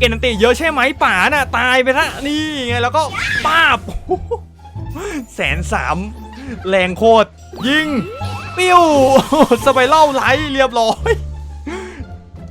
เกณฑ์อันติเยอะใช่ไหมป่าน่ะตายไปละนี่ไงแล้วก็ป้าบแสนสามแรงโคตรยิงปิ้วสไปเล่าไลเรียบร้อย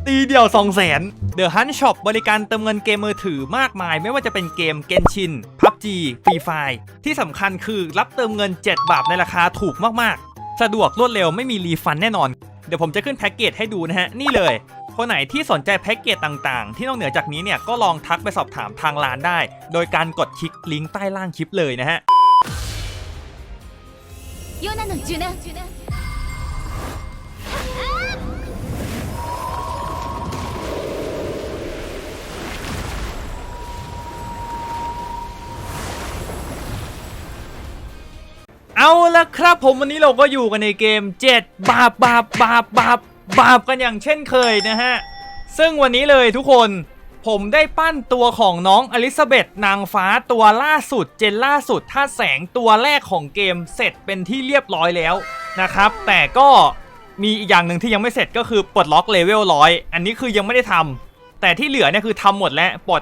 ตีเดียว2 0 0แสน The Hunt Shop บริการเติมเงินเกมมือถือมากมาย ไม่ว่าจะเป็นเกม Genshin PUBG Free Fire ที่สำคัญคือรับเติมเงิน 7 บาทในราคาถูกมากๆ สะดวกรวดเร็วไม่มีรีฟันแน่นอน เดี๋ยวผมจะขึ้นแพ็กเกจให้ดูนะฮะ นี่เลย คนไหนที่สนใจแพ็กเกจต่างๆ ที่นอกเหนือจากนี้เนี่ยก็ลองทักไปสอบถามทางร้านได้ โดยการกดคลิกลิงก์ใต้ล่างคลิปเลยนะฮะเอาละครับผมวันนี้เราก็อยู่กันในเกม 7 บาปบาปบาปบาป บาปกันอย่างเช่นเคยนะฮะ ซึ่งวันนี้เลยทุกคนผมได้ปั้นตัวของน้องอลิซาเบธนางฟ้าตัวล่าสุดเจนล่าสุดท่าแสงตัวแรกของเกมเสร็จเป็นที่เรียบร้อยแล้วนะครับ แต่ก็มีอีกอย่างหนึ่งที่ยังไม่เสร็จก็คือปลดล็อกเลเวลร้อยอันนี้คือยังไม่ได้ทำแต่ที่เหลือเนี่ยคือทำหมดแล้วปลด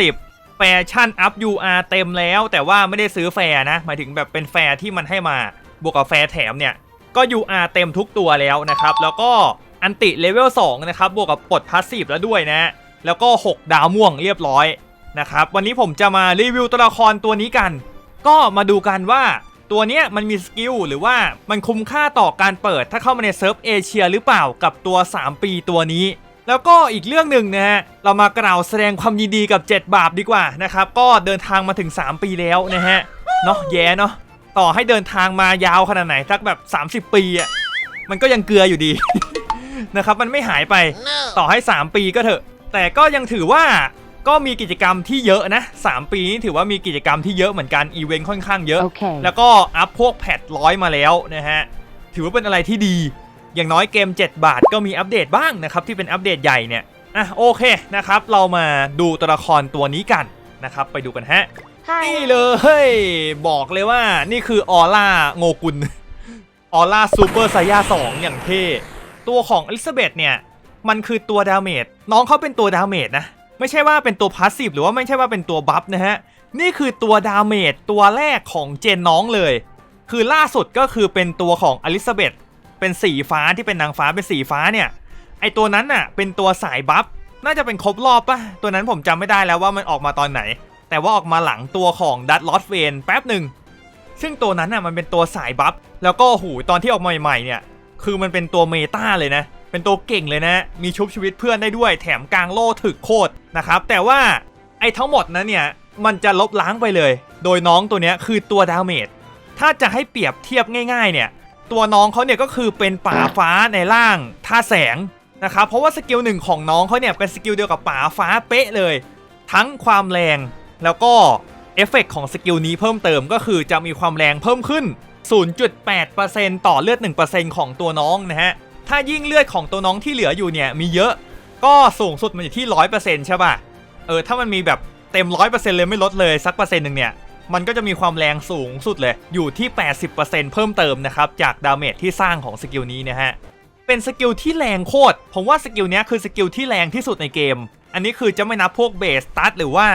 90 แฟชั่นอัพ UR เต็มแล้ว แต่ว่าไม่ได้ซื้อแฟร์นะหมายถึงแบบเป็นแฟร์ที่มันให้มาบวกกับแฟร์แถมเนี่ย ก็ UR เต็มทุกตัวแล้วนะครับ แล้วก็อันติเลเวล2นะครับ บวกกับปลดพาสซีฟแล้วด้วยนะ แล้วก็ 6 ดาวม่วงเรียบร้อยนะครับ วันนี้ผมจะมารีวิวตัวละครตัวนี้กัน ก็มาดูกันว่าตัวเนี้ยมันมีสกิลหรือว่ามันคุ้มค่าต่อการเปิดถ้าเข้ามาในเซิร์ฟเอเชียหรือเปล่ากับตัว 3 ปีตัวนี้ แล้วก็อีกเรื่องหนึ่งนะฮะเรามากล่าวแสดงความยินดีกับ 7 บาปดีกว่านะครับ ก็เดินทางมาถึง 3 ปีแล้วนะฮะเนาะแย่เนาะ ต่อให้เดินทางมายาวขนาดไหนสักแบบ 30 ปีอะมันก็ยังเกลืออยู่ดี นะครับมันไม่หายไปต่อให้ 3 ปีก็เถอะ แต่ก็ยังถือว่าก็มีกิจกรรมที่เยอะนะ 3 ปีนี้ถือว่ามีกิจกรรมที่เยอะเหมือนกันอีเวนต์ค่อนข้างเยอะ Okay. แล้วก็อัพพวกแพทร้อยมาแล้วนะฮะถือว่าเป็นอะไรที่ดี อย่างน้อยเกม 7 บาทก็มีอัปเดตบ้างนะครับที่เป็นอัปเดตใหญ่เนี่ยอะโอเคนะครับ เรามาดูตัวละครตัวนี้กันนะครับ ไปดูกันฮะ นี่เลยเฮ้ยบอกเลยว่านี่คือออร่าโงกุลออร่าซูเปอร์ไซย่า2อย่างเท่ตัวของอลิซาเบธเนี่ยมันคือตัวดาเมจน้องเขาเป็นตัวดาเมจนะไม่ใช่ว่าเป็นตัวพาสซีฟหรือว่าไม่ใช่ว่าเป็นตัวบัฟนะฮะนี่คือตัวดาเมจตัวแรกของเจนน้องเลย คือล่าสุดก็คือเป็นตัวของอลิซาเบธเป็นสีฟ้าที่เป็นนางฟ้าเป็นสีฟ้าเนี่ยไอตัวนั้นน่ะเป็นตัวสายบัฟน่าจะเป็นครบรอบปะตัวนั้นผมจำไม่ได้แล้วว่ามันออกมาตอนไหน แต่ว่าออกมาหลังตัวของดัตลอสเวนแป๊บหนึ่งซึ่งตัวนั้นน่ะมันเป็นตัวสายบัฟแล้วก็หูตอนที่ออกมาใหม่ๆเนี่ยคือมันเป็นตัวเมตาเลยนะ เป็นตัวเก่งเลยนะ มีชุบชีวิตเพื่อนได้ด้วยแถมกลางโล่ถึกโคตรนะครับ แต่ว่าไอ้ทั้งหมดนั้นเนี่ยมันจะลบล้างไปเลย โดยน้องตัวเนี้ยคือตัวดาเมจถ้าจะให้เปรียบเทียบง่าย ๆ เนี่ย ตัวน้องเขาเนี่ยก็คือเป็นป่าฟ้าในร่างท่าแสงนะครับเพราะว่าสกิลหนึ่งของน้องเขาเนี่ยเป็นสกิลเดียวกับป่าฟ้าเป๊ะเลย ทั้งความแรง แล้วก็เอฟเฟกต์ของสกิลนี้เพิ่มเติมก็คือจะมีความแรงเพิ่มขึ้น 0.8%ต่อเลือด 1%ของตัวน้องนะฮะ ถ้ายิ่งเลือดของตัวน้องที่เหลืออยู่เนี่ยมีเยอะ ก็สูงสุดมันอยู่ที่ 100%ใช่ป่ะ เออ ถ้ามันมีแบบเต็ม 100%เลยไม่ลดเลยสักเปอร์เซ็นต์หนึ่งเนี่ย มันก็จะมีความแรงสูงสุดเลย อยู่ที่ 80%เพิ่มเติมนะครับ จากดาเมจที่สร้างของสกิลนี้นะฮะ เป็นสกิลที่แรงโคตร ผมว่าสกิลนี้คือสกิลที่แรงที่สุดในเกม อันนี้คือจะไม่นับพวกเบสตัดหรือว่า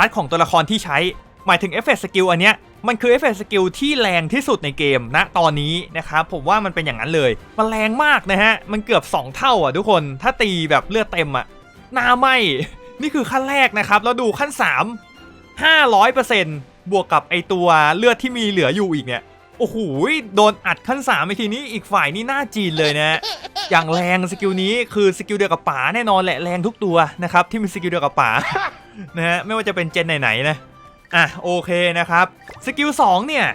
ตัดของตัวละครที่ใช้ หมายถึงเอฟเฟกต์สกิลอันเนี้ยมันคือเอฟเฟกต์สกิลที่แรงที่สุดในเกมณตอนนี้นะครับผมว่ามันเป็นอย่างนั้นเลย มันแรงมากนะฮะ มันเกือบ 2 เท่าอะทุกคนถ้าตีแบบเลือดเต็มอะหน้าไหมนี่คือขั้นแรกนะครับ แล้วดูขั้น 3 500%บวกกับไอตัวเลือดที่มีเหลืออยู่อีกเนี่ยโอ้โหโดนอัดขั้น3ไปทีนี้อีกฝ่ายนี่หน้าจีนเลยนะฮะอย่างแรงสกิลนี้คือสกิลเดียวกับป๋าแน่นอนแหละแรงทุกตัวนะครับที่มีสกิลเดียวกับป๋า นะฮะไม่ว่าจะเป็นเจนไหนๆนะอะโอเคนะครับสกิล2เนี่ย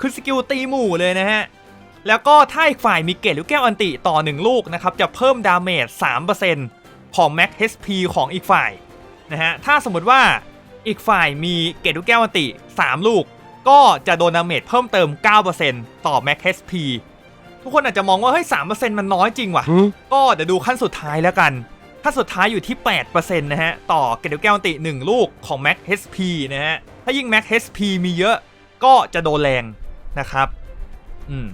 คือสกิลตีหมู่เลยนะฮะแล้วก็ถ้าอีกฝ่ายมีเกตหรือแก้วอันติต่อ 1 ลูกนะครับจะเพิ่มดาเมจ3%ของ Max HP ของอีกฝ่ายนะฮะถ้าสมมติว่าอีกฝ่ายมีเกตหรือแก้วอันติ 3 ลูก ก็จะโดนดาเมจเพิ่มเติม 9%ต่อ Max HP ทุกคนอาจจะมองว่าเฮ้ย3%มันน้อยจริงว่ะ ก็เดี๋ยวดูขั้นสุดท้ายแล้วกัน ขั้นสุดท้ายอยู่ที่ 8%นะฮะ ต่อเกรดแก้วอันติ 1 ลูกของ Max HP นะฮะ ถ้ายิ่ง Max HP มีเยอะก็จะโดนแรงนะครับ อืม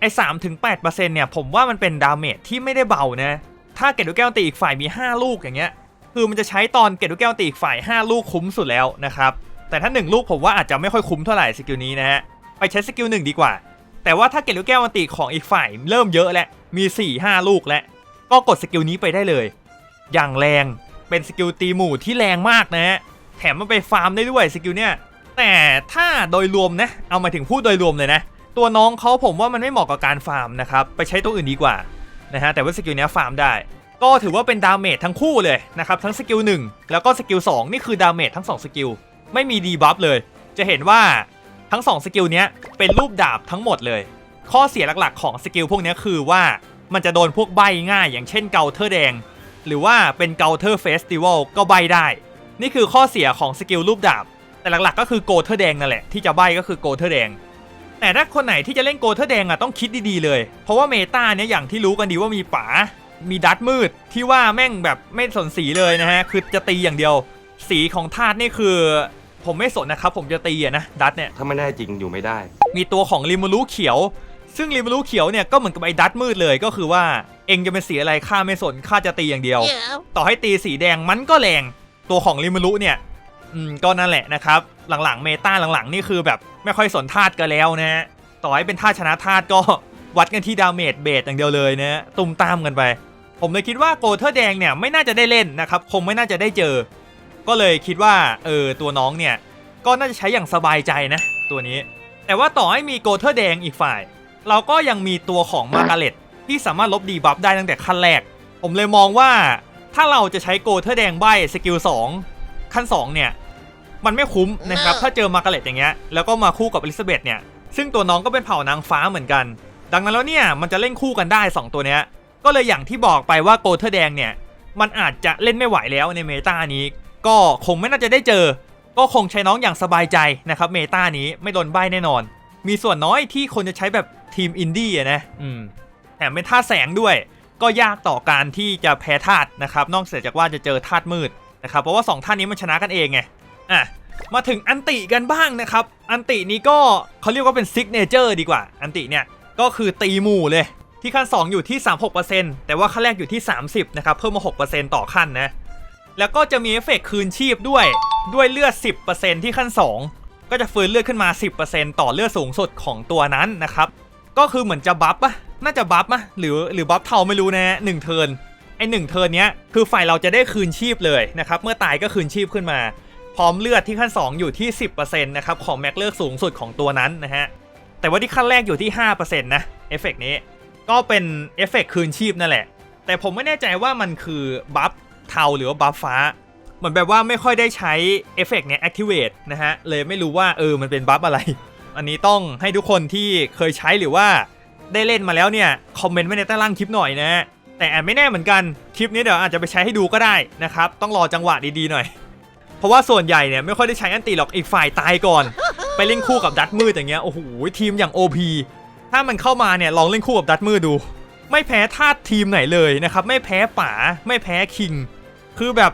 ไอ้3ถึง8%เปอร์เซ็นต์เนี่ย ผมว่ามันเป็นดาเมจที่ไม่ได้เบานะ ถ้าเกรดแก้วอันติอีกฝ่ายมี 5 ลูกอย่างเงี้ย คือมันจะใช้ตอนเกลูกแก้วตีอีกฝ่าย 5 ลูกคุ้มสุดแล้วนะครับ แต่ถ้า 1 ลูกผมว่าอาจจะไม่ค่อยคุ้มเท่าไหร่สกิลนี้นะฮะ ไปใช้สกิล1ดีกว่า แต่ว่าถ้าเกลูกแก้วมันตีของอีกฝ่ายเริ่มเยอะแล้ว มี4 5 ลูกแล้ว ก็กดสกิลนี้ไปได้เลย อย่างแรง เป็นสกิลตีหมู่ที่แรงมากนะฮะ แถมมันไปฟาร์มได้ด้วยสกิลเนี่ยแต่ถ้าโดยรวมนะ เอามาถึงพูดโดยรวมเลยนะ ตัวน้องเขาผมว่ามันไม่เหมาะกับการฟาร์มนะครับ ไปใช้ตัวอื่นดีกว่านะฮะแต่ว่าสกิลเนี้ยฟาร์มได้ ก็ถือว่าเป็นดาเมจทั้งคู่เลยนะครับ ทั้งสกิล1แล้วก็สกิล2นี่คือดาเมจทั้ง 2 สกิล ไม่มีดีบัฟเลย จะเห็นว่าทั้ง 2 สกิลเนี้ยเป็นรูปดาบทั้งหมดเลย ข้อเสียหลักๆของสกิลพวกนี้คือว่ามันจะโดนพวกใบง่าย อย่างเช่นเกาเทอร์แดง หรือว่าเป็นเกาเทอร์เฟสติวัลก็ใบได้ นี่คือข้อเสียของสกิลรูปดาบ แต่หลักๆ ก็คือโกเทอร์แดงนั่นแหละ ที่จะใบก็คือโกเทอร์แดง แต่ถ้าคนไหนที่จะเล่นโกเทอร์แดงอะต้องคิดดีๆเลย เพราะว่าเมตาเนี่ยอย่างที่รู้กันดีว่ามีป๋า มีดัตมืดที่ว่าแม่งแบบไม่สนสีเลยนะฮะ คือจะตีอย่างเดียว สีของธาตุนี่คือ ผมไม่สนนะครับผมจะตีอะนะดัตเนี่ย ถ้าไม่ได้จริงอยู่ไม่ได้ มีตัวของริมูรุเขียว ซึ่งริมูรุเขียวเนี่ยก็เหมือนกับไอ้ดัตมืดเลยก็คือว่า เองจะเป็นสีอะไรข้าไม่สนข้าจะตีอย่างเดียว ต่อให้ตีสีแดงมันก็แรงตัวของริมูรุเนี่ยอืมก็นั่นแหละนะครับ หลังๆ เมตาหลังๆ นี่คือแบบไม่ค่อยสนธาตุกันแล้วนะฮะต่อให้เป็นธาตุชนะธาตุก็วัดกันที่ดาเมจเบสอย่างเดียวเลยนะฮะตุมตามกันไป ผมเลยคิดว่าโกเทอร์แดงเนี่ยไม่น่าจะได้เล่นนะครับคงไม่น่าจะได้เจอ ก็เลยคิดว่าเออตัวน้องเนี่ยก็น่าจะใช้อย่างสบายใจนะตัวนี้ แต่ว่าต่อให้มีโกเทอร์แดงอีกฝ่าย เราก็ยังมีตัวของมาการ์เล็ต ที่สามารถลบดีบัฟได้ตั้งแต่ขั้นแรก ผมเลยมองว่าถ้าเราจะใช้โกเทอร์แดงใบสกิล2ขั้น 2 เนี่ย มันไม่คุ้มนะครับ ถ้าเจอมาการ์เล็ตอย่างเงี้ยแล้วก็มาคู่กับอลิซาเบธเนี่ย ซึ่งตัวน้องก็เป็นเผ่านางฟ้าเหมือนกัน ดังนั้นแล้วเนี่ยมันจะเล่นคู่กันได้ 2 ตัวเนี้ยก็เลยอย่างที่บอกไปว่าโกเทอร์แดงเนี่ยมันอาจจะเล่นไม่ไหวแล้วในเมตานี้ ก็คงไม่น่าจะได้เจอ ก็คงใช้น้องอย่างสบายใจนะครับเมตานี้ไม่โดนใบแน่นอน มีส่วนน้อยที่คนจะใช้แบบทีมอินดี้อะนะอืม แถมเป็นธาตุแสงด้วย ก็ยากต่อการที่จะแพ้ธาตุนะครับ นอกเสียจากว่าจะเจอธาตุมืดนะครับเพราะว่า2ธาตุนี้มันชนะกันเองไงอะมาถึงอันติกันบ้างนะครับ อันตินี้ก็เขาเรียกว่าเป็นซิกเนเจอร์ดีกว่า อันติเนี่ยก็คือตีหมู่เลย ที่ขั้น 2 อยู่ที่ 36%แต่ว่าขั้นแรกอยู่ที่ 30นะครับเพิ่มมา 6%ต่อขั้นนะแล้วก็จะมีเอฟเฟกต์คืนชีพด้วยด้วยเลือด 10%ที่ขั้น 2 ก็จะฟื้นเลือดขึ้นมา 10%ต่อเลือดสูงสุดของตัวนั้นนะครับ ก็คือเหมือนจะบัฟปะ น่าจะบัฟปะหรือหรือบัฟเทาไม่รู้นะหนึ่งเทินไอหนึ่งเทินเนี้ยคือฝ่ายเราจะได้คืนชีพเลยนะครับเมื่อตายก็คืนชีพขึ้นมา พร้อมเลือดที่ขั้น 2 อยู่ที่ 10%นะครับของแม็กเลือดสูงสุดของตัวนั้นนะฮะแต่ว่าที่ขั้นแรกอยู่ที่ 5%นะเอฟเฟกต์นี้ก็เป็นเอฟเฟกต์คืนชีพนั่นแหละ แต่ผมไม่แน่ใจว่ามันคือบัฟเทาหรือว่าบัฟฟ้าเหมือนแบบว่าไม่ค่อยได้ใช้เอฟเฟกต์เนี้ย activate นะฮะเลยไม่รู้ว่าเออมันเป็นบัฟอะไร อันนี้ต้องให้ทุกคนที่เคยใช้หรือว่า ได้เล่นมาแล้วเนี่ยคอมเมนต์ไว้ในใต้ล่างคลิปหน่อยนะแต่แอบไม่แน่เหมือนกันคลิปนี้เดี๋ยวอาจจะไปใช้ให้ดูก็ได้นะครับต้องรอจังหวะดีๆหน่อย เพราะว่าส่วนใหญ่เนี่ยไม่ค่อยได้ใช้อันตีหรอกอีกฝ่ายตายก่อน ไปเล่นคู่กับดัตมืดอย่างเงี้ยโอ้โหทีมอย่าง OP ถ้ามันเข้ามาเนี่ยลองเล่นคู่กับดัตมืดดู ไม่แพ้ธาตุทีมไหนเลยนะครับไม่แพ้ป๋าไม่แพ้คิง คือแบบ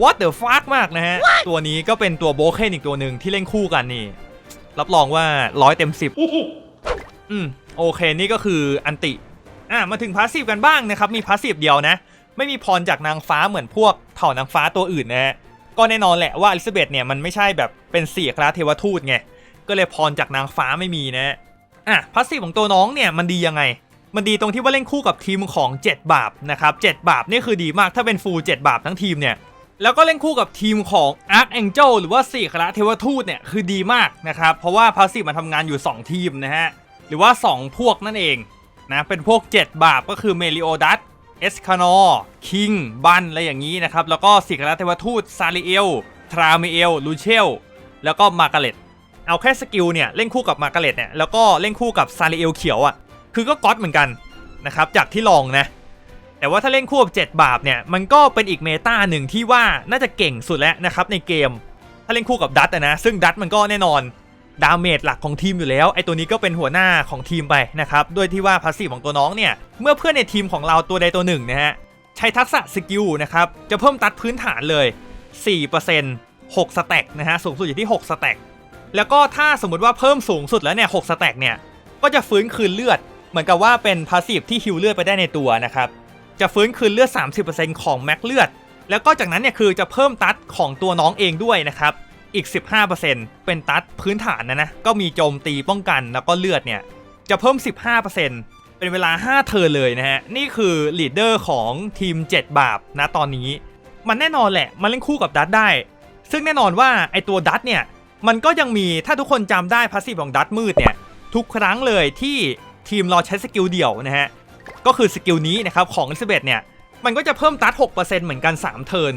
what the fuck มากนะฮะตัวนี้ก็เป็นตัวโบเคนอีกตัวหนึ่งที่เล่นคู่กันนี่ รับรองว่าร้อยเต็มสิบอืม โอเคนี่ก็คืออันติอะมาถึงพาสซีฟกันบ้างนะครับมีพาสซีฟเดียวนะ ไม่มีพรจากนางฟ้าเหมือนพวกเผ่านางฟ้าตัวอื่นนะฮะก็แน่นอนแหละว่าอลิซาเบธเนี่ยมันไม่ใช่แบบเป็นเสียคราเทวทูตไงก็เลยพรจากนางฟ้าไม่มีนะอะพาสซีฟของตัวน้องเนี่ยมันดียังไง มันดีตรงที่ว่าเล่นคู่กับทีมของ 7 บาปนะครับ7บาปนี่คือดีมากถ้าเป็นฟูล7บาปทั้งทีมเนี่ยแล้วก็เล่นคู่กับทีมของ Archangel หรือว่าสี่คราเทวทูตเนี่ยคือดีมากนะครับเพราะว่าพาสซีฟมันทำงานอยู่ 2 ทีมนะฮะ หรือว่า 2 พวกนั่นเองนะเป็นพวก 7 บาปก็คือเมลิโอดัสเอสคานอร์คิงบันอะไรอย่างนี้นะครับ แล้วก็สี่คราเทวทูตซาริเอล ทราเมเอล ลูเชล แล้วก็มาการ์เล็ต เอาแค่สกิลเนี่ย เล่นคู่กับมาการ์เล็ตเนี่ย แล้วก็เล่นคู่กับซาริเอลเขียวอะ่ะ คือก็ก๊อตเหมือนกันนะครับ จากที่ลองนะ แต่ว่าถ้าเล่นคู่กับ 7 บาปเนี่ย มันก็เป็นอีกเมตาหนึ่งที่ว่าน่าจะเก่งสุดแล้วนะครับในเกม ถ้าเล่นคู่กับดัตนะ ซึ่งดัตมันก็แน่นอน ดาเมจหลักของทีมอยู่แล้วไอตัวนี้ก็เป็นหัวหน้าของทีมไปนะครับด้วยที่ว่าพาสซีฟของตัวน้องเนี่ยเมื่อเพื่อนในทีมของเราตัวใดตัวหนึ่งนะฮะใช้ทักษะสกิลนะครับจะเพิ่มตัดพื้นฐานเลย4% 6สแต็กนะฮะสูงสุดอยู่ที่6สแต็กแล้วก็ถ้าสมมติว่าเพิ่มสูงสุดแล้วเนี่ย6สแต็กเนี่ยก็จะฟื้นคืนเลือด เหมือนกับว่าเป็นพาสซีฟที่ฮิวเลือดไปได้ในตัวนะครับจะฟื้นคืนเลือด 30%ของแม็กเลือด แล้วก็จากนั้นเนี่ยคือจะเพิ่มตัดของตัวน้องเองด้วยนะครับ อีก 15%เป็นตัดพื้นฐานนะนะ ก็มีโจมตีป้องกันแล้วก็เลือดเนี่ย จะเพิ่ม 15%เป็นเวลา 5เทิร์เลยนะฮะ นี่คือลีดเดอร์ของทีม 7 บาปนะตอนนี้ มันแน่นอนแหละ มันเล่นคู่กับดัตได้ ซึ่งแน่นอนว่าไอตัวดัตเนี่ย มันก็ยังมีถ้าทุกคนจำได้พาสซีฟของดัตมืดเนี่ย ทุกครั้งเลยที่ทีมเราใช้สกิลเดี่ยวนะฮะ ก็คือสกิลนี้นะครับของอลิซเบธเนี่ย มันก็จะเพิ่มตัด6%เหมือนกัน 3 เทิร์น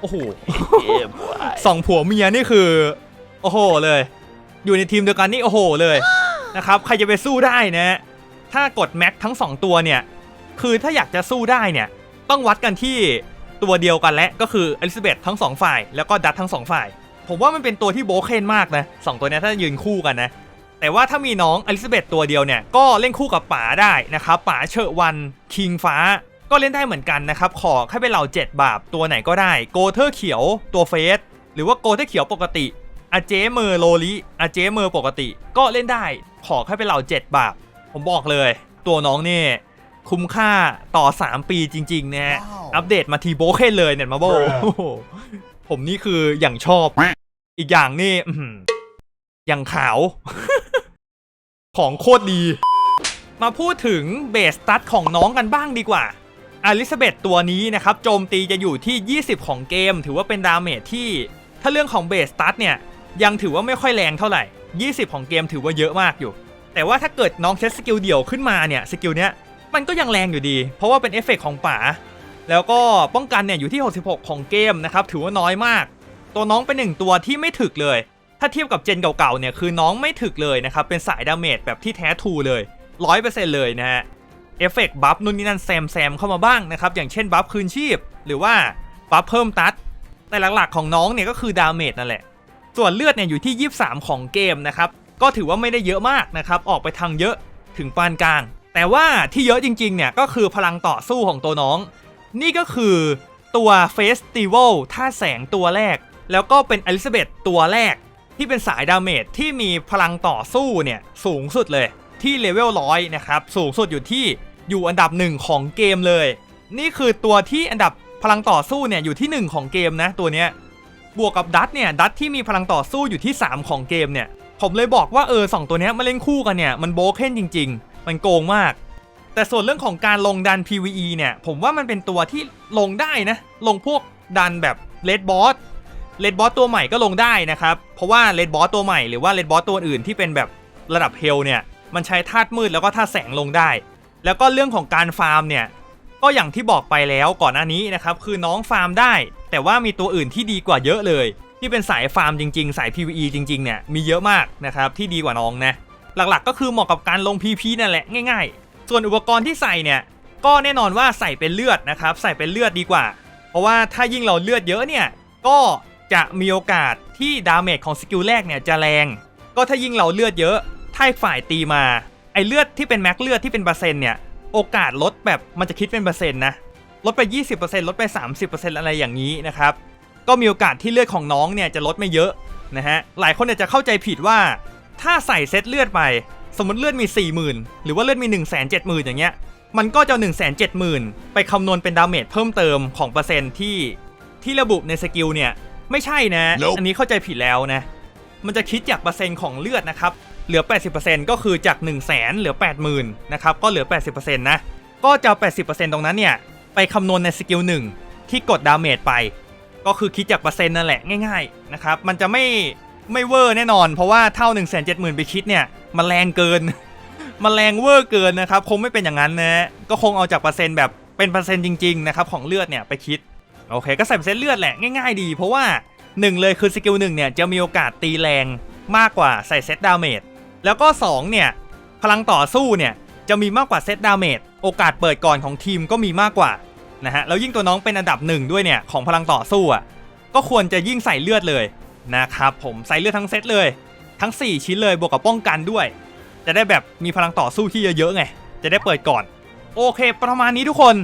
โอ้โหสองผัวเมียนี่คือ โอ้โหเลย อยู่ในทีมเดียวกันนี่โอ้โหเลยนะครับใครจะไปสู้ได้นะ ถ้ากดแม็กทั้ง 2 ตัวเนี่ย คือถ้าอยากจะสู้ได้เนี่ย ต้องวัดกันที่ตัวเดียวกันและก็คืออลิซาเบธทั้งสองฝ่ายแล้วก็ดัตทั้งสองฝ่าย ผมว่ามันเป็นตัวที่โบว์เคนมากนะสองตัวเนี้ยถ้ายืนคู่กันนะ แต่ว่าถ้ามีน้องอลิซาเบธตัวเดียวเนี่ยก็เล่นคู่กับป๋าได้นะครับป๋าเชอวันคิงฟ้า ก็เล่นได้เหมือนกันนะครับ ขอแค่เป็นเหล่า7บาปตัวไหนก็ได้ โกเทอร์เขียวตัวเฟสหรือว่าโกเทอร์เขียวปกติอาเจเมอร์โลลิอาเจเมอร์ปกติ ก็เล่นได้ ขอแค่เป็นเหล่า7บาปผมบอกเลย ตัวน้องนี่คุ้มค่าต่อ 3 ปีจริงๆนะฮะว้าวอัปเดตมาทีโบเคนเลยเนี่ยมาโบโอ้โหผมนี่คืออย่างชอบ อีกอย่างนี่อื้อหืออย่างขาว ของโคตรดี มาพูดถึงเบสตัดของน้องกันบ้างดีกว่า อลิซาเบธตัวนี้นะครับโจมตีจะอยู่ที่ 20 ของเกม ถือว่าเป็นดาเมจที่ ถ้าเรื่องของเบสตัดเนี่ยยังถือว่าไม่ค่อยแรงเท่าไหร่ 20 ของเกมถือว่าเยอะมากอยู่ แต่ว่าถ้าเกิดน้องใช้สกิลเดี่ยวขึ้นมาเนี่ยสกิลเนี้ยมันก็ยังแรงอยู่ดี เพราะว่าเป็นเอฟเฟกต์ของป๋าแล้วก็ป้องกันเนี่ยอยู่ที่ 66 ของเกมนะครับถือว่าน้อยมาก ตัวน้องเป็นหนึ่งตัวที่ไม่ถึกเลย ถ้าเทียบกับเจนเก่าๆเนี่ยคือน้องไม่ถึกเลยนะครับเป็นสายดาเมจแบบที่แท้ทูเลย 100%เลยนะฮะ เอฟเฟกต์บัฟนู่นนี่นั่นแซมแซมเข้ามาบ้างนะครับอย่างเช่นบัฟคืนชีพ หรือว่าบัฟเพิ่มตัดแต่หลักๆของน้องเนี่ยก็คือดาเมจนั่นแหละ ส่วนเลือดเนี่ยอยู่ที่ 23 ของเกมนะครับก็ถือว่าไม่ได้เยอะมากนะครับออกไปทางเยอะถึงปานกลาง แต่ว่าที่เยอะจริงๆเนี่ยก็คือพลังต่อสู้ของตัวน้อง นี่ก็คือตัวเฟสติวัลท่าแสงตัวแรก แล้วก็เป็นอลิซาเบธตัวแรก ที่เป็นสายดาเมจที่มีพลังต่อสู้เนี่ยสูงสุดเลยที่เลเวลร้อยนะครับสูงสุดอยู่ที่ อยู่อันดับหนึ่งของเกมเลย นี่คือตัวที่อันดับพลังต่อสู้เนี่ยอยู่ที่หนึ่งของเกมนะตัวเนี้ยบวกกับดัตเนี่ยดัตที่มีพลังต่อสู้อยู่ที่ 3 ของเกมเนี่ย ผมเลยบอกว่าเออสองตัวเนี้ยมาเล่นคู่กันเนี่ยมันโบกเคนจริง ๆ มันโกงมาก แต่ส่วนเรื่องของการลงดัน PVE เนี่ยผมว่ามันเป็นตัวที่ลงได้นะลงพวกดันแบบเลดบอสเลดบอสตัวใหม่ก็ลงได้นะครับ เพราะว่าเลดบอสตัวใหม่หรือว่าเลดบอสตัวอื่นที่เป็นแบบระดับเฮลเนี่ยมันใช้ธาตุมืดแล้วก็ธาตุแสงลงได้ แล้วก็เรื่องของการฟาร์มเนี่ยก็อย่างที่บอกไปแล้วก่อนหน้านี้นะครับคือน้องฟาร์มได้ แต่ว่ามีตัวอื่นที่ดีกว่าเยอะเลย ที่เป็นสายฟาร์มจริงๆ สาย PVE จริงๆเนี่ยมีเยอะมากนะครับที่ดีกว่าน้องนะหลักๆ ก็คือเหมาะกับการลง PP นั่นแหละง่าย ๆ ส่วนอุปกรณ์ที่ใส่เนี่ยก็แน่นอนว่าใส่เป็นเลือดนะครับใส่เป็นเลือดดีกว่า เพราะว่าถ้ายิ่งเราเลือดเยอะเนี่ยก็จะมีโอกาสที่ดาเมจของสกิลแรกเนี่ยจะแรง ก็ถ้ายิ่งเราเลือดเยอะถ้าฝ่ายตีมา ไอเลือดที่เป็นแม็กเลือดที่เป็นเปอร์เซ็นต์เนี่ยโอกาสลดแบบมันจะคิดเป็นเปอร์เซ็นต์นะลดไป 20%ลดไป 30%อะไรอย่างนี้นะครับก็มีโอกาสที่เลือดของน้องเนี่ยจะลดไม่เยอะนะฮะหลายคนเนี่ยจะเข้าใจผิดว่า ถ้าใส่เซตเลือดไปสมมติเลือดมี 40,000 หรือว่าเลือดมี 170,000 อย่างเงี้ย มันก็จะเอา170,000 ไปคำนวณเป็นดาเมจเพิ่มเติมของเปอร์เซ็นต์ที่ที่ระบุในสกิลเนี่ย ไม่ใช่นะ Nope อันนี้เข้าใจผิดแล้วนะ มันจะคิดจากเปอร์เซ็นต์ของเลือดนะครับ เหลือ 80%ก็คือจาก 1 0 0 0 0แสนเหลือ 80,000นะครับก็เหลือ 80%นะก็จะเอา 80%ตรงนั้นเนี่ยไปคำนวณในสกิล1ที่กดดาเมจไป ก็คือคิดจากเปอร์เซ็นต์นั่นแหละง่ายๆนะครับมันจะไม่ไม่เวอร์แน่นอน เพราะว่าเท่า 1 7 0 0 0 0 ไปคิดเนี่ยมันแรงเกิน มันแรงเวอร์เกินนะครับคงไม่เป็นอย่างนั้นนะก็คงเอาจากเปอร์เซ็นต์แบบเป็นเปอร์เซ็นต์จริงๆนะครับของเลือดเนี่ยไปคิดโอเคก็ใส่เปอร์เซ็นต์เลือดแหละง่ายๆดี เพราะว่าหนึ่งเลยคือสกิลหนึ่งเนี่ยจะมีโอกาสตีแรงมากกว่าใส่เซตดาเมจ แล้วก็ 2 เนี่ย พลังต่อสู้เนี่ย จะมีมากกว่าเซตดาเมจโอกาสเปิดก่อนของทีมก็มีมากกว่านะฮะแล้วยิ่งตัวน้องเป็นอันดับหนึ่งด้วยเนี่ยของพลังต่อสู้อะก็ควรจะยิ่งใส่เลือดเลยนะครับผมใส่เลือดทั้งเซตเลยทั้ง 4 ชิ้นเลยบวกกับป้องกันด้วย จะได้แบบมีพลังต่อสู้ที่เยอะๆไง จะได้เปิดก่อน โอเค ประมาณนี้ทุกคน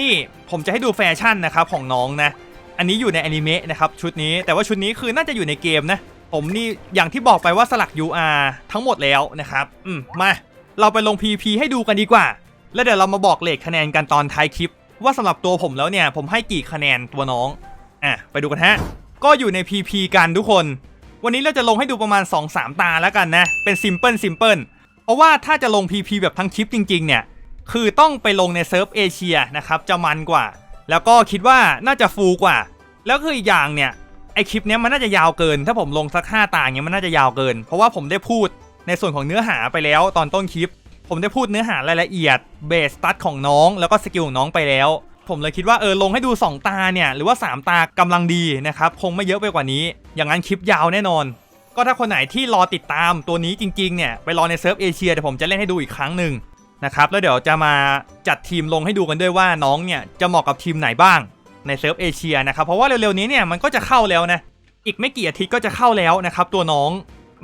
นี่ผมจะให้ดูแฟชั่นนะครับของน้องนะ อันนี้อยู่ในอนิเมะนะครับชุดนี้แต่ว่าชุดนี้คือน่าจะอยู่ในเกมนะ ผมนี่อย่างที่บอกไปว่าสลัก UR ทั้งหมดแล้วนะครับอืมมา เราไปลง PP ให้ดูกันดีกว่า แล้วเดี๋ยวเรามาบอกเลขคะแนนกันตอนท้ายคลิป ว่าสำหรับตัวผมแล้วเนี่ย ผมให้กี่คะแนนตัวน้องอะไปดูกันฮะก็อยู่ใน PP กันทุกคน วันนี้เราจะลงให้ดูประมาณ 2-3 ตาแล้วกันนะ เป็นซิมเพิลซิมเพิลเพราะว่าถ้าจะลง PP แบบทั้งคลิปจริงๆเนี่ยคือต้องไปลงในเซิร์ฟเอเชียนะครับจะมันกว่า แล้วก็คิดว่าน่าจะฟูกว่า แล้วคืออีกอย่างเนี่ย ไอคลิปเนี้ยมันน่าจะยาวเกิน ถ้าผมลงสัก5ตาเงี้ยมันน่าจะยาวเกิน เพราะว่าผมได้พูดในส่วนของเนื้อหาไปแล้วตอนต้นคลิป ผมได้พูดเนื้อหารายละเอียดเบสตัดของน้องแล้วก็สกิลของน้องไปแล้ว ผมเลยคิดว่าเออลงให้ดู 2 ตาเนี่ยหรือว่า 3 ตากำลังดีนะครับคงไม่เยอะไปกว่านี้ อย่างนั้นคลิปยาวแน่นอน ก็ถ้าคนไหนที่รอติดตามตัวนี้จริงๆเนี่ยไปรอในเซิร์ฟเอเชียเดี๋ยวผมจะเล่นให้ดูอีกครั้งหนึ่งนะครับแล้วเดี๋ยวจะมาจัดทีมลงให้ดูกันด้วยว่าน้องเนี่ยจะเหมาะกับทีมไหนบ้าง ในเซิร์ฟเอเชียนะครับเพราะว่าเร็วๆนี้เนี่ยมันก็จะเข้าแล้วนะอีกไม่กี่อาทิตย์ก็จะเข้าแล้วนะครับตัวน้อง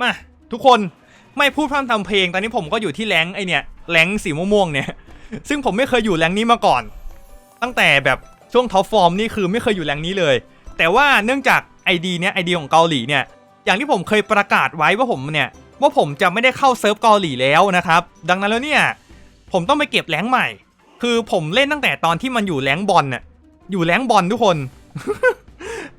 มาทุกคนไม่พูดพร่ำทำเพลง ตอนนี้ผมก็อยู่ที่แรงไอเนี่ยแรงสีม่วงเนี่ย ซึ่งผมไม่เคยอยู่แรงนี้มาก่อน ตั้งแต่แบบช่วงท็อปฟอร์มนี่คือไม่เคยอยู่แรงนี้เลย แต่ว่าเนื่องจาก ID เนี่ย ID ของเกาหลีเนี่ยอย่างที่ผมเคยประกาศไว้ว่าผมเนี่ยว่าผมจะไม่ได้เข้าเซิร์ฟเกาหลีแล้วนะครับดังนั้นแล้วเนี่ยผมต้องไปเก็บแรงใหม่ คือผมเล่นตั้งแต่ตอนที่มันอยู่แรงบอลน่ะ อยู่แรงบอลทุกคน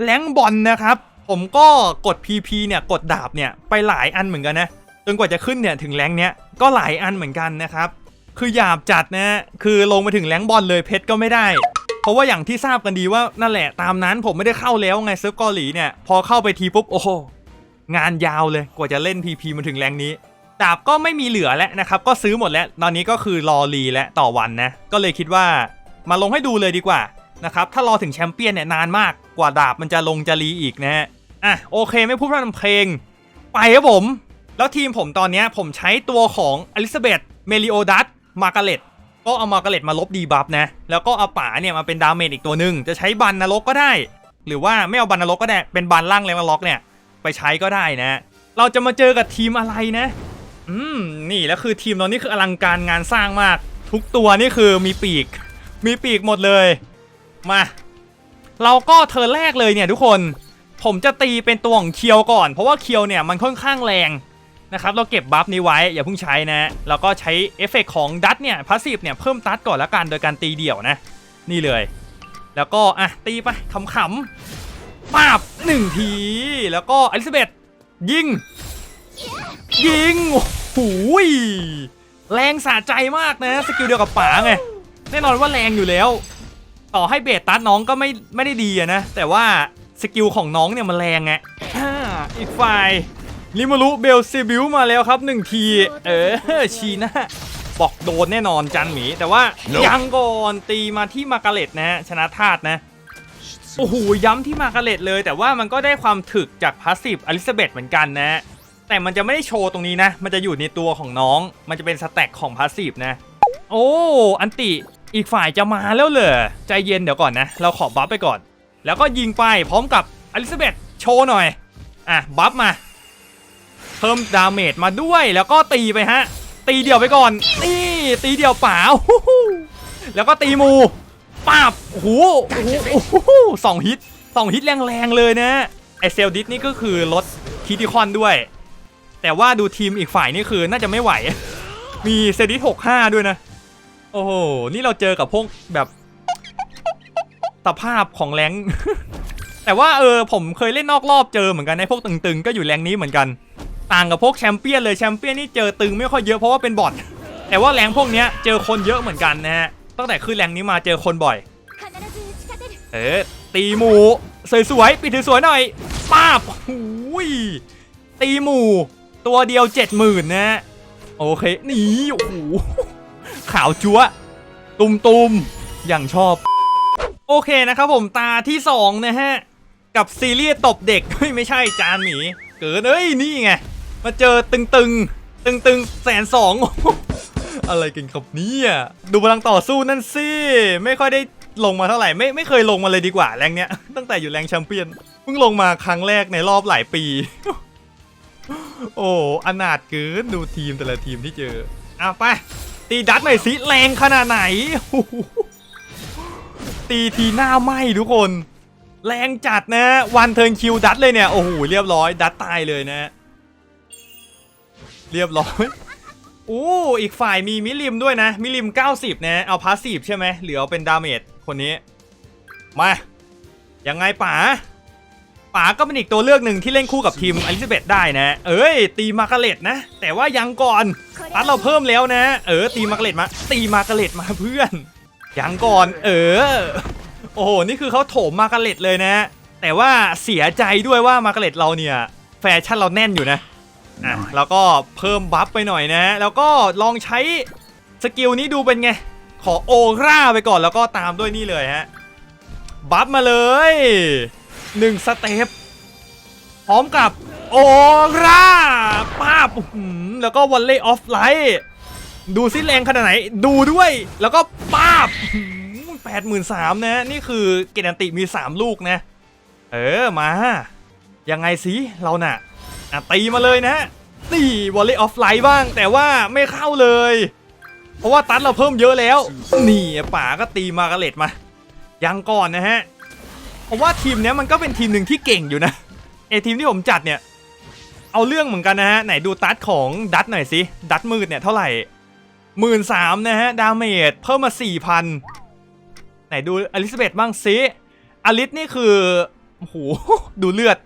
แรงบอลนะครับ ผมก็กด PP เนี่ยกดดาบเนี่ยไปหลายอันเหมือนกันนะจนกว่าจะขึ้นเนี่ยถึงแรงเนี้ยก็หลายอันเหมือนกันนะครับ คือหยาบจัดนะคือลงมาถึงแรงบอลเลยเพชรก็ไม่ได้ เพราะว่าอย่างที่ทราบกันดีว่านั่นแหละตามนั้นผมไม่ได้เข้าแล้วไงเซิร์ฟเกาหลีเนี่ยพอเข้าไปทีปุ๊บโอ้โหงานยาวเลยกว่าจะเล่น PP มาถึงแรงนี้ดาบก็ไม่มีเหลือแล้วนะครับ ก็ซื้อหมดแล้ว ตอนนี้ก็คือรอรีแล้วต่อวันนะ ก็เลยคิดว่ามาลงให้ดูเลยดีกว่า นะครับ ถ้ารอถึงแชมเปี้ยนเนี่ยนานมากกว่าดาบมันจะลงจะรีอีกนะฮะ อะโอเคไม่พูดพร่ำทำเพลง ไปครับผม แล้วทีมผมตอนนี้ผมใช้ตัวของอลิซาเบธเมลิโอดัสมาร์กาเล็ตก็เอามาร์กาเล็ตมาลบดีบัฟนะ แล้วก็เอาป๋าเนี่ยมาเป็นดาเมจอีกตัวหนึ่งจะใช้บันนรกก็ได้ หรือว่าไม่เอาบันนรกก็ได้เป็นบันล่างแรงล็อกเนี่ยไปใช้ก็ได้นะ เราจะมาเจอกับทีมอะไรนะ อืมนี่แล้วคือทีมเรานี่คืออลังการงานสร้างมาก ทุกตัวนี่คือมีปีก มีปีกหมดเลย มา เราก็เธอแรกเลยเนี่ยทุกคน ผมจะตีเป็นตัวของเคียวก่อน เพราะว่าเคียวเนี่ยมันค่อนข้างแรงนะครับเราเก็บบัฟนี้ไว้อย่าเพิ่งใช้นะ แล้วก็ใช้เอฟเฟกต์ของดัตเนี่ยพาสซีฟเนี่ยเพิ่มตัดก่อนละกันโดยการตีเดี่ยวนะ นี่เลย แล้วก็อะตีไปขำๆปาบหนึ่งที แล้วก็อลิซาเบธยิง ยิงโอ้โหแรงสะใจมากนะ สกิลเดียวกับป๋าไง แน่นอนว่าแรงอยู่แล้ว ต่อให้เบสตัสน้องก็ไม่ไม่ได้ดีอะนะ แต่ว่าสกิลของน้องเนี่ยมันแรงไงอ่าอีกฝ่ายลิมารุเบลซิบิวมาแล้วครับหนึ่งที เออชีนะบอกโดนแน่นอนจันหมี แต่ว่า Nope ยังก่อนตีมาที่มาการเล็ตนะฮะชนะธาตุนะโอ้โหย้ำที่มาการเล็ตเลย แต่ว่ามันก็ได้ความถึกจากพาสซีฟอลิซาเบธเหมือนกันนะแต่มันจะไม่ได้โชว์ตรงนี้นะ มันจะอยู่ในตัวของน้อง มันจะเป็นสแต็กของพาสซีฟนะ โอ้ อันติ อีกฝ่ายจะมาแล้วเหรอใจเย็นเดี๋ยวก่อนนะ เราขอบัฟไปก่อน แล้วก็ยิงไปพร้อมกับอลิซาเบธโชว์หน่อย อะ บัฟมา เพิ่มดาเมจมาด้วยแล้วก็ตีไปฮะ ตีเดี่ยวไปก่อน นี่ตีเดี่ยวเปล่าแล้วก็ตีมูปาบโอ้โหโอ้โหสองฮิตสองฮิตแรงๆเลยนะไอเซลดิสนี่ก็คือลดคิติคอนด้วย แต่ว่าดูทีมอีกฝ่ายนี่คือน่าจะไม่ไหว มีเซดิส65ด้วยนะ โอ้โห นี่เราเจอกับพวกแบบสภาพของแรงแต่ว่าเออผมเคยเล่นนอกรอบเจอเหมือนกันในพวกตึงๆ ก็อยู่แรงนี้เหมือนกัน ต่างกับพวกแชมเปี้ยนเลยแชมเปี้ยนนี่เจอตึงไม่ค่อยเยอะเพราะว่าเป็นบอทแต่ว่าแรงพวกเนี้ยเจอคนเยอะเหมือนกันนะฮะตั้งแต่ขึ้นแรงนี้มาเจอคนบ่อย เออตีหมูสวยๆปิดถือสวยหน่อยป้าบหูยตีหมูตัวเดียวเจ็ดหมื่นนะโอเคนี่โอ้โห ขาวจั๊วตุมๆอย่างชอบ โอเคนะครับผมตาที่สองนะฮะ กับซีรีส์ตบเด็กไม่ใช่จานหมีเกินเอ้ยนี่ไง มาเจอตึงตึงตึงตึงๆแสนสองอะไรกันครับเนี่ยดูพลังต่อสู้นั่นสิไม่ค่อยได้ลงมาเท่าไหร่ไม่ไม่เคยลงมาเลยดีกว่าแรงเนี้ย ตั้งแต่อยู่แรงแชมเปี้ยนเพิ่งลงมาครั้งแรกในรอบหลายปี โอ้อนาถเกินดูทีมแต่ละทีมที่เจอเอาไป ตีดัดหน่อยสิแรงขนาดไหน ตีทีหน้าไหมทุกคน แรงจัดนะวันเทิร์นคิวดัดเลยเนี่ย โอ้โหเรียบร้อย ดัดตายเลยนะ เรียบร้อยโอ้อีกฝ่ายมีมิลิมด้วยนะ มิลิม 90 นะ เอาพาสซีฟใช่ไหมหรือเอาเป็นดาเมจคนนี้ มา ยังไงป๋า ป๋าก็เป็นอีกตัวเลือกหนึ่งที่เล่นคู่กับทีมอลิซาเบธได้นะ เอ้ย ตีมาร์กาเร็ตนะ แต่ว่ายังก่อนตัดเราเพิ่มแล้วนะ เออ ตีมาร์กาเร็ตมา ตีมาร์กาเร็ตมาเพื่อน ยังก่อน เออ โอ้โห นี่คือเขาโถมมาร์กาเร็ตเลยนะ แต่ว่าเสียใจด้วยว่ามาร์กาเร็ตเราเนี่ย แฟชั่นเราแน่นอยู่นะ อะ แล้วก็เพิ่มบัฟไปหน่อยนะ แล้วก็ลองใช้สกิลนี้ดูเป็นไง ขอโอราไปก่อนแล้วก็ตามด้วยนี่เลยฮะ บัฟมาเลย หนึ่งสเต็ปพร้อมกับโอราป้าบอื้อหือแล้วก็วอลเล่ออฟไลท์ดูซิแรงขนาดไหน ดูด้วย แล้วก็ป้าบแปดหมื่นสามนะ นี่คือเกณฑ์อันติมี3ลูกนะ เออ มา ยังไงสิเรานะ่ะตีมาเลยนะนี่วอลเล่ออฟไลท์บ้าง แต่ว่าไม่เข้าเลย เพราะว่าตัดเราเพิ่มเยอะแล้ว นี่ป่าก็ตีมากระเล็ดมา ยังก่อนนะฮะ ผมว่าทีมเนี้ยมันก็เป็นทีมหนึ่งที่เก่งอยู่นะไอทีมที่ผมจัดเนี่ย เอาเรื่องเหมือนกันนะฮะ ไหนดูตัดของดัตหน่อยสิ ดัตมืดเนี่ยเท่าไหร่หมื่นสามนะฮะ ดาเมจเพิ่มมาสี่พันไหนดูอลิซาเบธบ้างสิอลิสนี่คือโอ้โหดูเลือด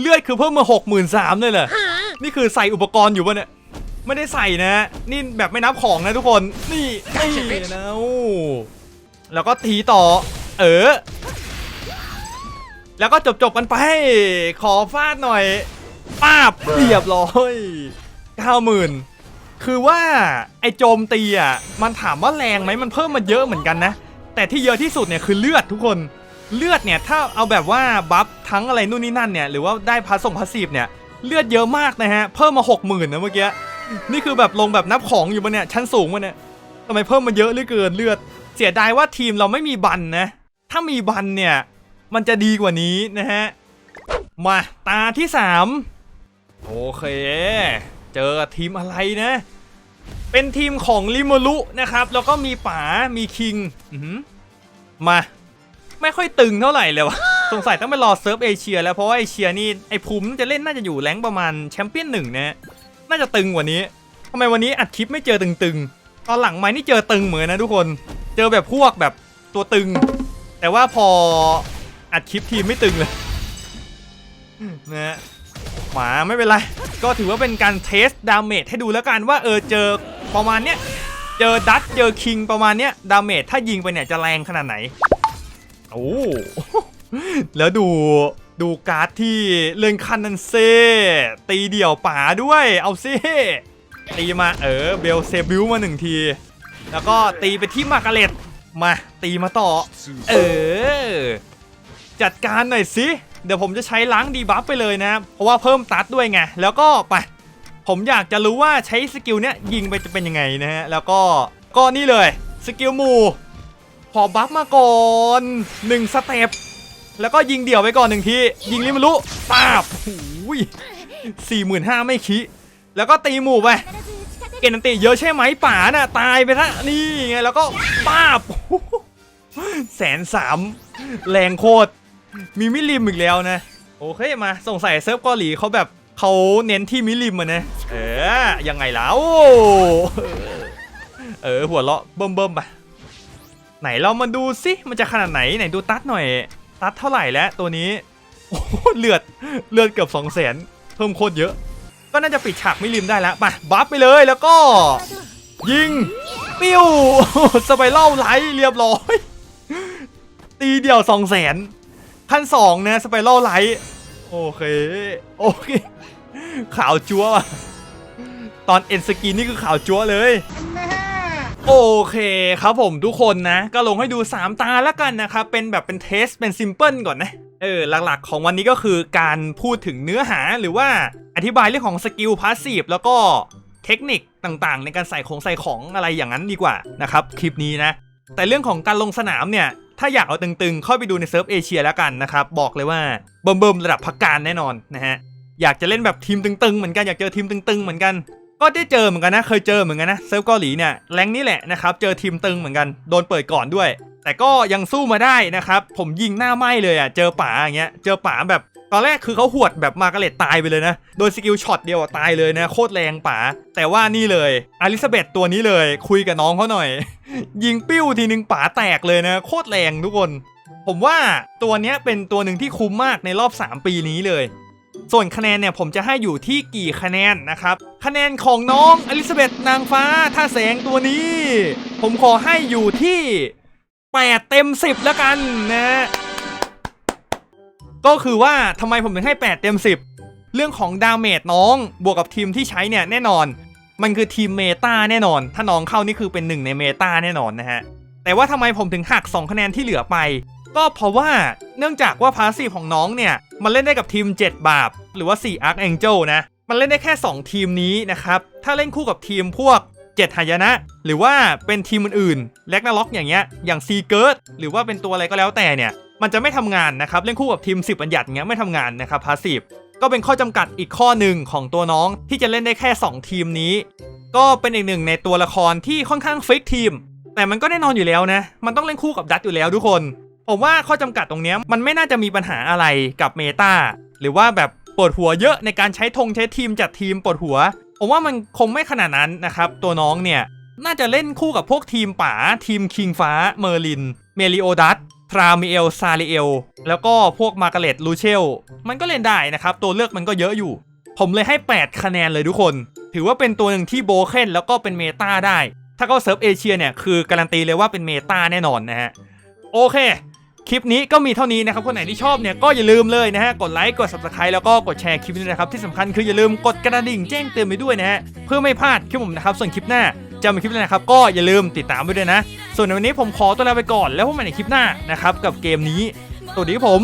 เลือดคือเพิ่มมาหกหมื่นสามเลยเหรอนี่คือใส่อุปกรณ์อยู่ปะเนี่ยไม่ได้ใส่นะ นี่แบบไม่นับของนะทุกคน นี่นี่นะแล้วก็ทีต่อ เออ แล้วก็จบจบๆกันไป ขอฟาดหน่อยป้าบเรียบร้อยเก้าหมื่นคือว่าไอโจมตีอะมันถามว่าแรงไหมมันเพิ่มมาเยอะเหมือนกันนะ แต่ที่เยอะที่สุดเนี่ยคือเลือดทุกคนเลือดเนี่ยถ้าเอาแบบว่าบัฟทั้งอะไรนู่นนี่นั่นเนี่ยหรือว่าได้พาสส่งพาสซีฟเนี่ยเลือดเยอะมากนะฮะเพิ่มมาหกหมื่นนะเมื่อกี้นี่คือแบบลงแบบนับของอยู่ปะเนี่ยชั้นสูงปะเนี่ยทำไมเพิ่มมาเยอะเหลือเกินเลือด เสียดายว่าทีมเราไม่มีบันนะ ถ้ามีบันเนี่ย มันจะดีกว่านี้นะฮะ มาตาที่ 3 โอเค เจอทีมอะไรนะ เป็นทีมของลิโมรุนะครับ แล้วก็มีป๋ามีคิงมา ไม่ค่อยตึงเท่าไหร่เลยวะสงสัยต้องไปรอเซิร์ฟเอเชีย แล้วเพราะว่าเอเชียนี่ไอ้ภูมิจะเล่นน่าจะอยู่แรงประมาณแชมเปี้ยนหนึ่งนะน่าจะตึงกว่านี้ทำไมวันนี้อัดคลิปไม่เจอตึงๆ ตอนหลังไม้นี่เจอตึงเหมือนนะทุกคน เจอแบบพวกแบบตัวตึง แต่ว่าพอ อัดคลิปทีไม่ตึงเลยนะฮะหมาไม่เป็นไร ก็ถือว่าเป็นการเทสดาเมจให้ดูแล้วกันว่าเออเจอประมาณเนี้ยเจอดัตเจอคิงประมาณเนี้ยดาเมจถ้ายิงไปเนี่ยจะแรงขนาดไหนโอ้แล้วดูดูการ์ดที่เล่นคันนันเซตีเดี่ยวป่าด้วยเอาซิตีมาเออเบลเซบิวมาหนึ่งที แล้วก็ตีไปที่มากาเร็ตมาตีมาต่อ เออ จัดการหน่อยสิ เดี๋ยวผมจะใช้ล้างดีบัฟไปเลยนะเพราะว่าเพิ่มตัดด้วยไง แล้วก็ไป ผมอยากจะรู้ว่าใช้สกิลเนี้ยยิงไปจะเป็นยังไงนะฮะ แล้วก็ก็นี่เลยสกิลหมู่ขอบัฟมาก่อนหนึ่งสเต็ปแล้วก็ยิงเดี่ยวไปก่อนหนึ่งที ยิงลิมารุป้าบหูยสี่หมื่นห้าไม่คิแล้วก็ตีหมู่ไป เกณฑ์อันติเยอะใช่ไหมป่าน่ะ ตายไปซะนี่ไง แล้วก็ป้าบแสนสามแรงโคตร มีมิลิมอีกแล้วนะ โอเคมาสงสัยเซิร์ฟเกาหลีเขาแบบเขาเน้นที่มิลิมอะนะ เออ ยังไงแล้วเออ หัวเราะเบิ่มๆไปไหนเรามาดูสิมันจะขนาดไหนไหนดูตัดหน่อย ตัดเท่าไหร่แล้วตัวนี้โอ้เลือดเลือดเกือบสองแสนเพิ่มโคตรเยอะ ก็น่าจะปิดฉากไม่ริมได้แล้วมาบัฟไปเลยแล้วก็ ยิงปิ้วสไปเล่าไลเรียบร้อย ตีเดียวสองแสน ขั้นสองนะสไปเล่าไลท์โอเค โอเค ขาวจั๊วว่ะตอนเอ็นสกีนี่คือขาวจั๊วเลยโอเคครับผมทุกคนนะ ก็ลงให้ดู 3 ตาแล้วกันนะครับ เป็นแบบเป็นเทสเป็นซิมเพิลก่อนนะ เออ หลักๆ ของวันนี้ก็คือการพูดถึงเนื้อหาหรือว่าอธิบายเรื่องของสกิลพาสซีฟแล้วก็เทคนิคต่างๆ ในการใส่ของใส่ของอะไรอย่างนั้นดีกว่านะครับ คลิปนี้นะ แต่เรื่องของการลงสนามเนี่ย ถ้าอยากเอาตึงๆเข้าไปดูในเซิร์ฟเอเชียแล้วกันนะครับ บอกเลยว่าเบิ่มๆระดับพักการแน่นอนนะฮะ อยากจะเล่นแบบทีมตึงๆ เหมือนกัน อยากเจอทีมตึงๆ เหมือนกัน ก็ได้เจอเหมือนกันนะ เคยเจอเหมือนกันนะ เซิร์ฟเกาหลีเนี่ยแรงนี้แหละนะครับ เจอทีมตึงเหมือนกัน โดนเปิดก่อนด้วย แต่ก็ยังสู้มาได้นะครับ ผมยิงหน้าไหมเลยอะ เจอป๋าอย่างเงี้ย เจอป๋าแบบ ตอนแรกคือเขาหวดแบบมาร์กาเร็ตตายไปเลยนะ โดยสกิลช็อตเดียวตายเลยนะ โคตรแรงป๋า แต่ว่านี่เลยอลิซาเบธตัวนี้เลย คุยกับน้องเขาหน่อย ยิงปิ้วทีนึงป๋าแตกเลยนะ โคตรแรงทุกคน ผมว่าตัวนี้เป็นตัวหนึ่งที่คุ้มมากในรอบ 3 ปีนี้เลย ส่วนคะแนนเนี่ยผมจะให้อยู่ที่กี่คะแนนนะครับ คะแนนของน้องอลิซาเบธนางฟ้าท่าแสงตัวนี้ ผมขอให้อยู่ที่ 8 เต็ม 10 แล้วกันนะ ก็คือว่าทำไมผมถึงให้ 8 เต็ม 10 เรื่องของดาเมจน้อง บวกกับทีมที่ใช้เนี่ยแน่นอน มันคือทีมเมตาแน่นอน ถ้าน้องเข้านี่คือเป็นหนึ่งในเมตาแน่นอนนะฮะ แต่ว่าทำไมผมถึงหัก 2 คะแนนที่เหลือไป ก็เพราะว่าเนื่องจากว่าพาสซีฟของน้องเนี่ยมันเล่นได้กับทีม 7 บาปหรือว่า4 Arc Angel นะ มันเล่นได้แค่ 2 ทีมนี้นะครับ ถ้าเล่นคู่กับทีมพวก7หายนะ หรือว่าเป็นทีมอื่นๆแลกนาล็อกอย่างเงี้ยอย่างซีเกิร์ดหรือว่าเป็นตัวอะไรก็แล้วแต่เนี่ย มันจะไม่ทำงานนะครับเล่นคู่กับทีม 10 บัญญัติเงี้ยไม่ทำงานนะครับพาสซีฟก็เป็นข้อจำกัดอีกข้อหนึ่งของตัวน้องที่จะเล่นได้แค่ 2 ทีมนี้ ก็เป็นอีกหนึ่งในตัวละครที่ค่อนข้างฟิกทีม แต่มันก็แน่นอนอยู่แล้วนะ มันต้องเล่นคู่กับดัตอยู่แล้วทุกคน ผมว่าข้อจำกัดตรงนี้มันไม่น่าจะมีปัญหาอะไรกับเมตาหรือว่าแบบปวดหัวเยอะในการใช้ธงใช้ทีมจัดทีมปวดหัว ผมว่ามันคงไม่ขนาดนั้นนะครับตัวน้องเนี่ยน่าจะเล่นคู่กับพวกทีมป๋าทีมคิงฟ้าเมอร์ลิน เมลิโอดัส ทรามิเอลซาริเอลแล้วก็พวกมาร์กาเร็ตลูเชล มันก็เล่นได้นะครับ ตัวเลือกมันก็เยอะอยู่ ผมเลยให้ 8 คะแนนเลยทุกคน ถือว่าเป็นตัวหนึ่งที่โบเคนแล้วก็เป็นเมตาได้ ถ้าเขาเซิร์ฟเอเชียเนี่ยคือการันตีเลยว่าเป็นเมตาแน่นอนนะฮะ โอเค คลิปนี้ก็มีเท่านี้นะครับ คนไหนที่ชอบเนี่ยก็อย่าลืมเลยนะฮะ กดไลค์ กด subscribe แล้วก็กดแชร์คลิปนี้นะครับ ที่สำคัญคืออย่าลืมกดกระดิ่งแจ้งเตือนไปด้วยนะฮะ เพื่อไม่พลาดคลิปผมนะครับ ส่วนคลิปหน้า จะมีคลิปเลยนะครับก็อย่าลืมติดตามไปด้วยนะ ส่วนในวันนี้ผมขอตัวลาไปก่อนแล้วพบกันใหม่ในคลิปหน้านะครับกับเกมนี้สวัสดีครับผม